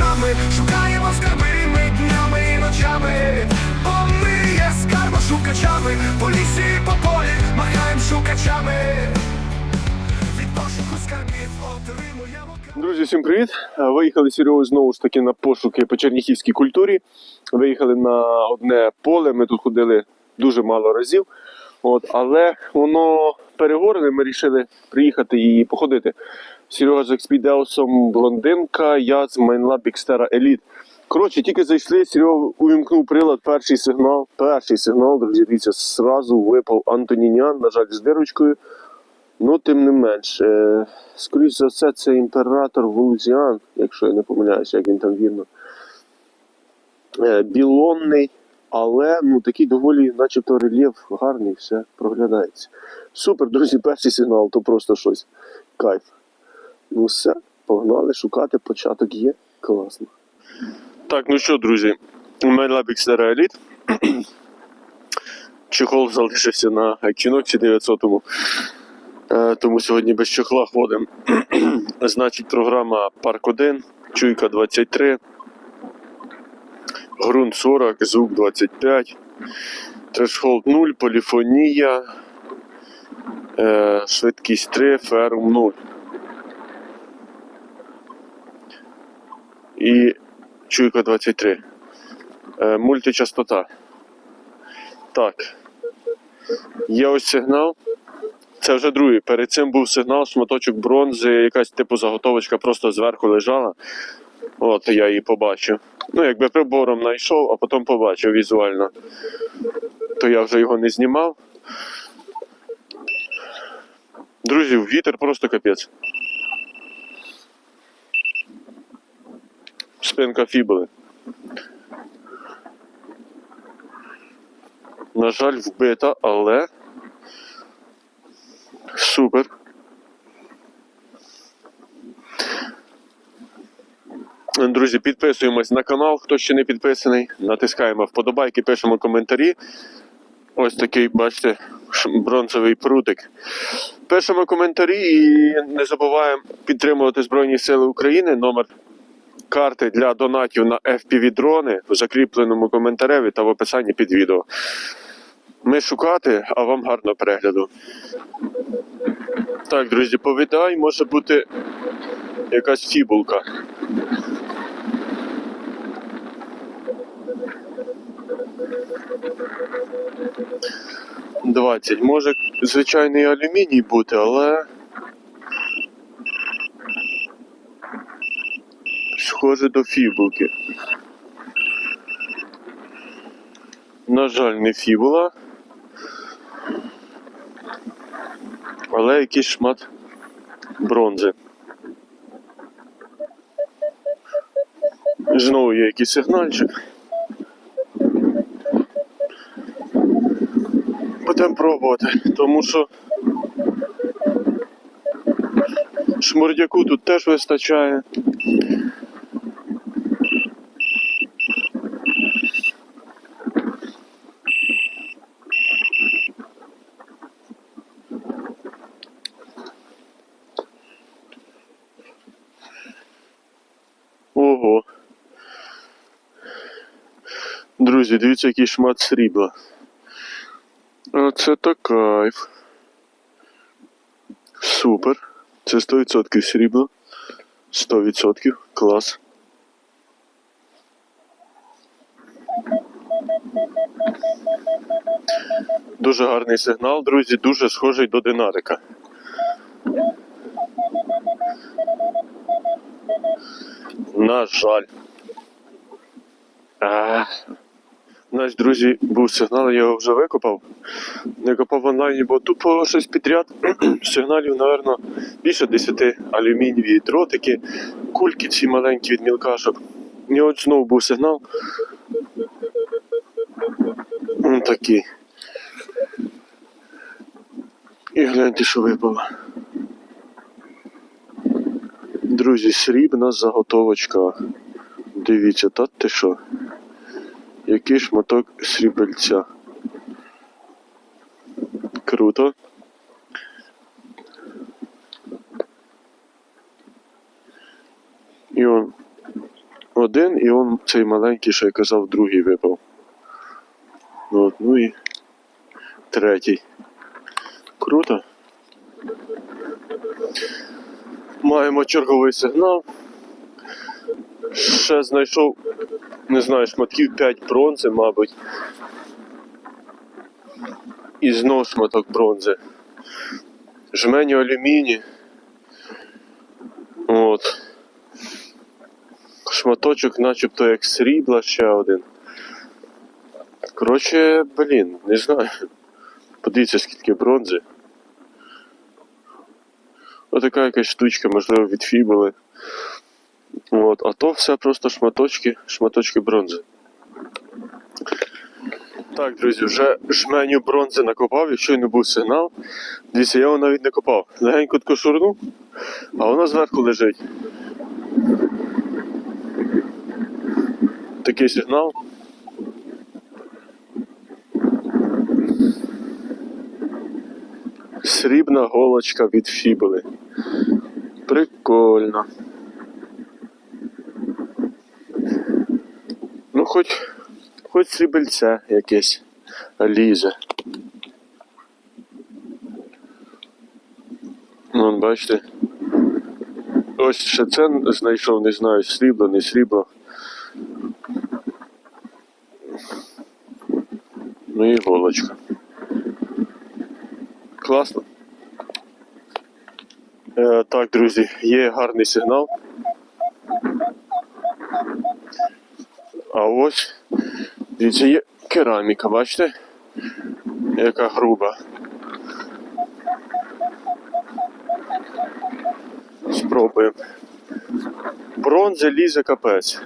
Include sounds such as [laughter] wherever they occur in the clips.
шукачами, шукаємо скарби ми днями і ночами, бо ми є скарбошукачами, по лісі по полі махаємо шукачами. Друзі, всім привіт! Е, Виїхали Серегою знову ж таки на пошуки по черніхівській культурі. Виїхали на одне поле. Ми тут ходили дуже мало разів. От, але воно перегорене, ми вирішили приїхати і походити. Серега з експідеусом блондинка, я з Майнлаб Бікстера Еліт. Коротше, тільки зайшли, Серега увімкнув прилад, перший сигнал. Перший сигнал, друзі, дивіться, зразу випав Антонінян, на жаль, з дирочкою. Ну, тим не менш, е, скоріш за все, це імператор Вулузіан, якщо я не помиляюся, як він там вірно. Е, білонний, але ну, такий доволі, начебто, рельєф гарний, все проглядається. Супер, друзі, перший сигнал, то просто щось. Кайф. Ну все, погнали шукати, початок є. Класно. Так, ну що, друзі, у мене лабік Еліт. Чехол залишився на Equinox 900 Е, тому сьогодні без чохла ходимо. [clears throat] Значить, програма Парк 1, Чуйка 23, Грунт 40, Звук 25, Трешхолд 0, Поліфонія, е, Швидкість 3, Ферум 0. І Чуйка 23. Е, мультичастота. Так. Є ось сигнал. Це вже другий. Перед цим був сигнал, шматочок бронзи, якась типу заготовочка просто зверху лежала. От я її побачив. Ну, якби прибором знайшов, а потім побачив візуально. То я вже його не знімав. Друзі, вітер просто капець. Спинка фібули. На жаль, вбита, але. Супер. Друзі, підписуємось на канал, хто ще не підписаний. Натискаємо вподобайки, пишемо коментарі. Ось такий, бачите, бронзовий прутик. Пишемо коментарі і не забуваємо підтримувати Збройні Сили України. Номер карти для донатів на FPV-дрони в закріпленому коментареві та в описанні під відео. Ми шукати, а вам гарного перегляду. Так, друзі, повідай, може бути якась фібулка. Двадцять. Може звичайний алюміній бути, але. Схоже до фібулки. На жаль, не фібула. але якийсь шмат бронзи. Знову є якийсь сигнальчик. Будемо пробувати, тому що шмурдяку тут теж вистачає. Ого. Друзі, дивіться, який шмат срібла. Оце то кайф. Супер. Це 100% срібло. 100%. Клас. Дуже гарний сигнал, друзі, дуже схожий до динарика. На жаль. А, наш друзі був сигнал, я його вже викопав. Не копав в онлайні, бо тупо щось підряд. [clears throat] Сигналів, напевно, більше 10 алюмінієві дротики, кульки ці маленькі від мілкашок. І от знову був сигнал. Ось такий. І гляньте, що випало. Друзі, срібна заготовочка. Дивіться, та ти що? Який шматок срібельця. Круто. І он один, і он цей маленький, що я казав, другий випав. От, ну і третій. Круто. Маємо черговий сигнал. Ще знайшов, не знаю, шматків 5 бронзи, мабуть. І знов шматок бронзи. Жмені алюміні. От. Шматочок начебто як срібла ще один. Коротше, блін, не знаю. Подивіться, скільки бронзи. Отака якась штучка, можливо, від фібули. От, а то все просто шматочки, шматочки бронзи. Так, друзі, вже жменю бронзи накопав, якщо не був сигнал. Дивіться, я його навіть не копав. Легенько тако шурнув, а вона зверху лежить. Такий сигнал. Срібна голочка від фібули. Прикольно. Хоч, хоч срібельце якесь лізе. Ну, бачите. Ось ще це знайшов, не знаю, срібло, не срібло. Ну і голочка. Класно. Е, так, друзі, є гарний сигнал. А ось, дивіться, є кераміка, бачите? Яка груба. Спробуємо. Бронза лізе капець.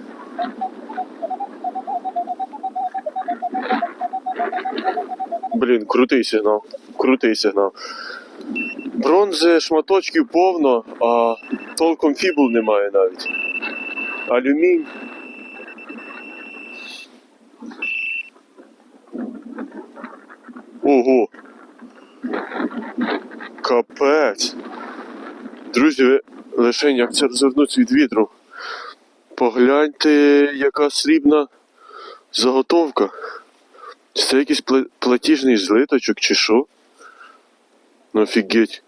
Блін, крутий сигнал. Крутий сигнал. Бронзи шматочків повно, а толком фібул немає навіть. Алюмінь. Ого. Капець. Друзі, лише як це розвернуться від вітру. Погляньте, яка срібна заготовка. Це якийсь платіжний злиточок чи що? Ну офігеть.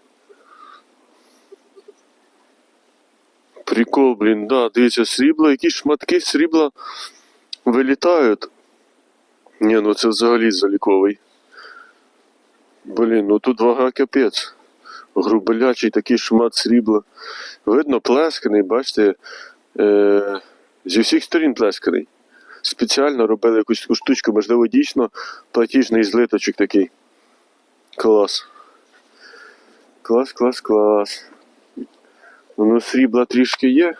Прикол, блін, да, дивіться, срібло, якісь шматки срібла вилітають. Ні, ну це взагалі заліковий. Блін, ну тут вага капець. Грубелячий такий шмат срібла. Видно, плесканий, бачите, е- зі всіх сторін плесканий. Спеціально робили якусь таку штучку, можливо, дійсно платіжний злиточок такий. Клас. Клас, клас, клас. Ну, срібла трішки є.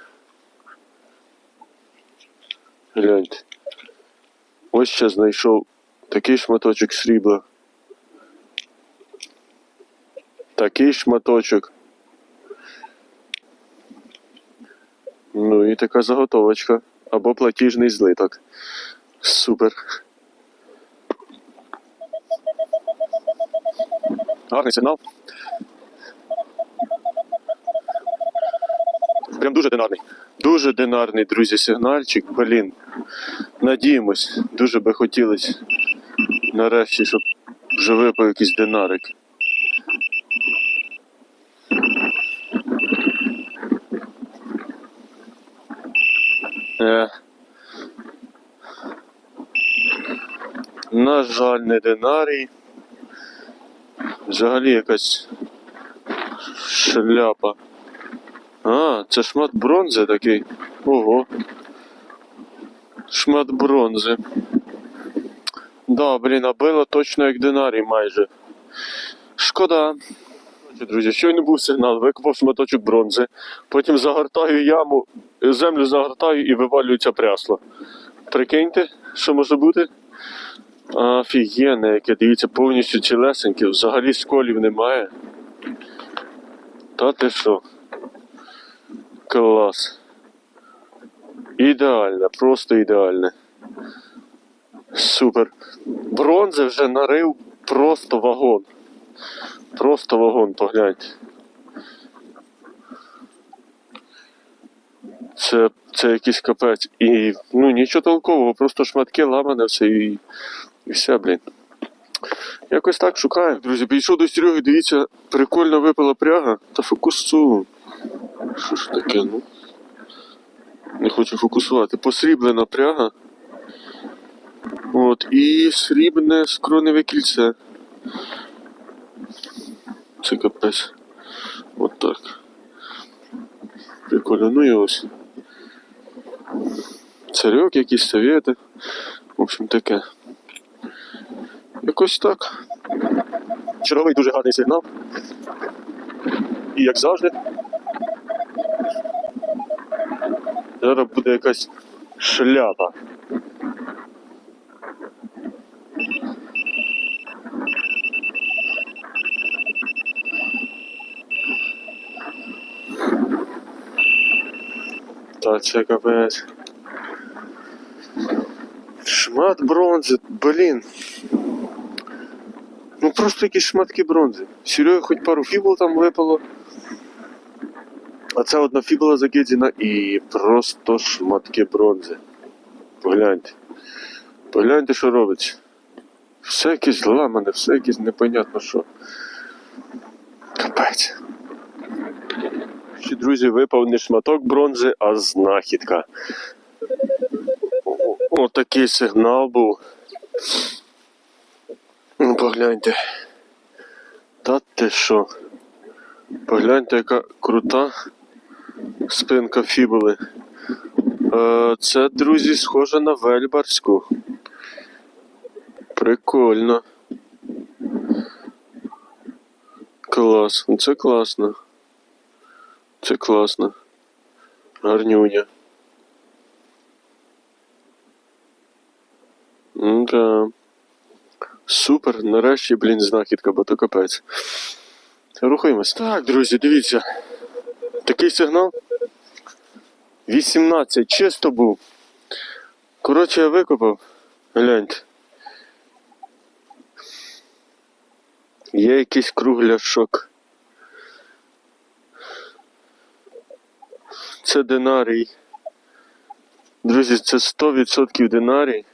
Гляньте. Ось ще знайшов такий шматочок срібла. Такий шматочок. Ну і така заготовочка. Або платіжний злиток. Супер. Гарний сигнал. Прям дуже динарний. Дуже динарний, друзі, сигнальчик. Блін. Надіємось. Дуже би хотілося нарешті, щоб вже випав якийсь динарик. На жаль, не динарій. Взагалі якась шляпа. А, це шмат бронзи такий. Ого. Шмат бронзи. Да, блін, а било точно як динарій майже. Шкода. Коротше, Друзі, щойно був сигнал, викопав шматочок бронзи, потім загортаю яму, землю загортаю і вивалюється прясло. Прикиньте, що може бути? Офігенне, яке дивіться, повністю цілесеньке, взагалі сколів немає. Та ти що? Клас. Ідеально, просто ідеальне. Супер. Бронзи вже нарив просто вагон. Просто вагон, погляньте. Це, це якийсь капець. І ну нічого толкового, просто шматки ламане все і, і все, блін. Якось так шукаю. Друзі, підійшов до Сереги, дивіться, прикольно випала пряга. Та фокусу. Що ж таке, ну? Не хочу фокусувати. Посріблена пряга. От, і срібне скроневе кільце. Це капець. От так. Прикольно, ну і ось. Царьок, якісь совєти. В общем, таке. Якось так. Черговий дуже гарний сигнал. І як завжди. Зараз буде якась шляпа. Та це. Шмат бронзи, блін. Ну просто якісь шматки бронзи. Серега хоч пару фібул там випало. А це одна фібула закидена і просто шматки бронзи. Погляньте. Погляньте, що робиться. Все якесь ламане, все якесь непонятно що. Капець. Друзі, випав не шматок бронзи, а знахідка. Отакий сигнал був. Ну, погляньте. Та ти що? Погляньте, яка крута спинка фібули. Е, це, друзі, схоже на вельбарську. Прикольно. Клас. Це класно. Це класно. Гарнюня. Да. Супер, нарешті, блін, знахідка, бо то капець. Рухаємось. Так, друзі, дивіться. Такий сигнал. 18, чисто був. Коротше, я викопав. Гляньте. Є якийсь кругляшок. Це динарій. Друзі, це 100% динарій.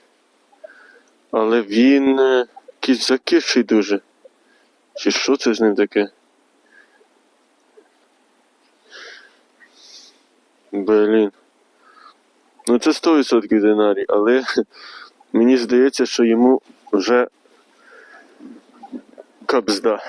Але він е, якийсь закисший дуже. Чи що це з ним таке? Блін. Ну це 100% динарій, але [laughs] мені здається, що йому вже капзда.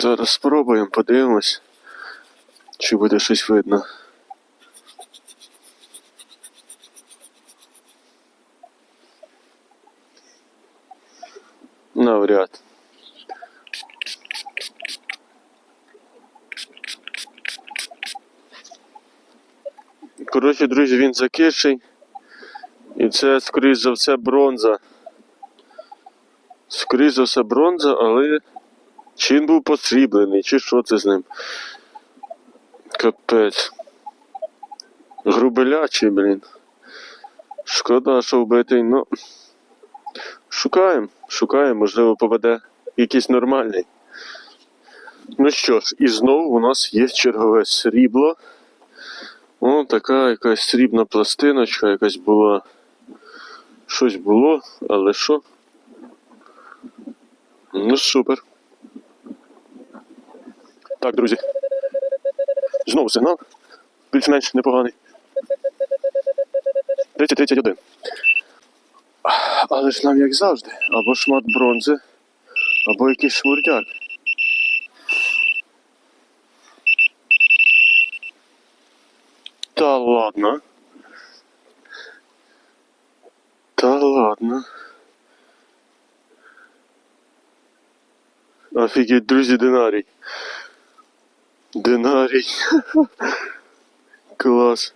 Зараз спробуємо, подивимось, чи буде щось видно. Навряд. Коротше, друзі, він закисший. І це, скоріш за все, бронза. Скоріш за все, бронза, але чи він був посріблений, чи що це з ним? Капець. Грубелячий, блін. Шкода, що вбитий, ну. Шукаємо, шукаємо, можливо, попаде якийсь нормальний. Ну що ж, і знову у нас є чергове срібло. О, така якась срібна пластиночка, якась була. Щось було, але що? Ну, супер. Так, друзі. Знову сигнал. Більш-менш непоганий. 30-31. Але ж нам як завжди. Або шмат бронзи, або якийсь шмурдяк. Та ладно. Та ладно. Офігеть, друзі, динарій. Динарій. Клас.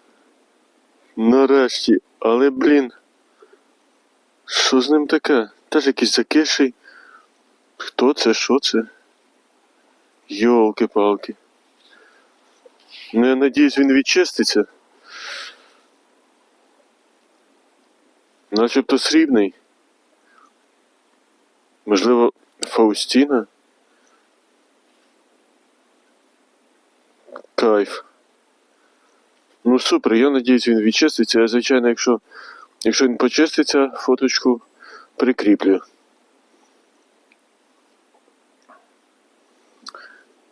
Нарешті. Але, блін. Що з ним таке? Теж якийсь закиший. Хто це? Що це? Йолки-палки. Ну, я надіюсь, він відчиститься. Начебто срібний. Можливо, Фаустіна? Кайф. Ну супер, я надіюсь, він відчиститься. Я, звичайно, якщо, якщо він почиститься, фоточку прикріплю.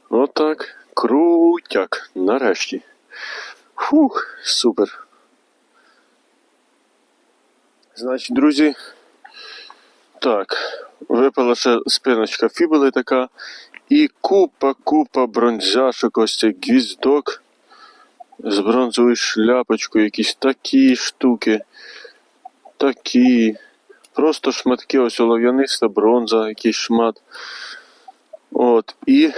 Отак. Крутяк. Нарешті. Фух, супер. Значить, друзі. Так, випала ще спиночка фібули така. І купа-купа бронзяшок, ось цей гвіздок з бронзовою шляпочкою, якісь такі штуки. Такі. Просто шматки, ось олов'яниста бронза, якийсь шмат. От, і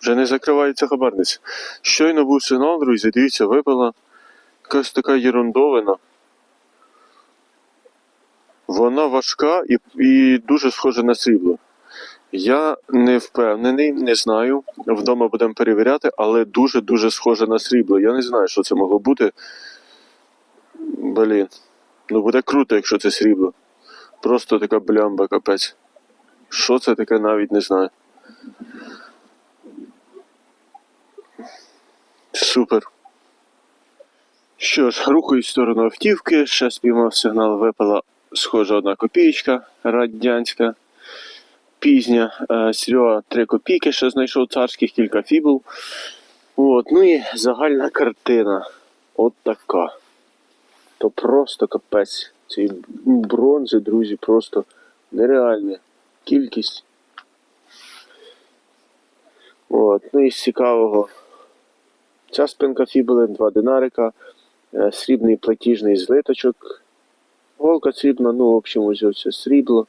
вже не закривається хабарниця. Щойно був сигнал, друзі, дивіться, випала якась така єрундовина. Вона важка і, і дуже схожа на срібло. Я не впевнений, не знаю. Вдома будемо перевіряти, але дуже-дуже схоже на срібло. Я не знаю, що це могло бути. Блін. Ну буде круто, якщо це срібло. Просто така блямба капець. Що це таке, навіть не знаю. Супер. Що ж, рухаюсь в сторону автівки, ще спіймав сигнал, випала схожа одна копієчка радянська. Пізня. Е, Серега 3 копійки ще знайшов царських, кілька фібул. От, ну і загальна картина. От така. То просто капець. Цієї бронзи, друзі, просто нереальна кількість. От, ну і з цікавого. Ця спинка фібули, два динарика, е, срібний платіжний злиточок. Голка срібна, ну, в общем, ось це срібло.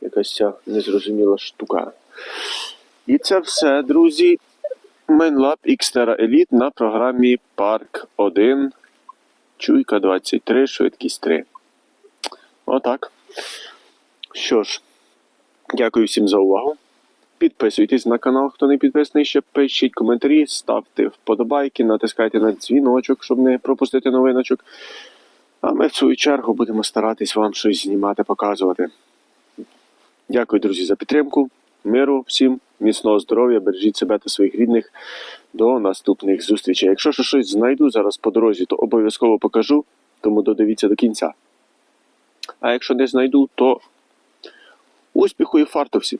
Якась ця незрозуміла штука. І це все, друзі. MainLab Xterra Elite на програмі Park 1. Чуйка 23, швидкість 3. Отак. Що ж, дякую всім за увагу. Підписуйтесь на канал, хто не підписаний ще, пишіть коментарі, ставте вподобайки, натискайте на дзвіночок, щоб не пропустити новиночок. А ми в свою чергу будемо старатись вам щось знімати, показувати. Дякую, друзі, за підтримку. Миру всім, міцного здоров'я, бережіть себе та своїх рідних. До наступних зустрічей. Якщо щось знайду зараз по дорозі, то обов'язково покажу, тому додивіться до кінця. А якщо не знайду, то успіху і фарту всім!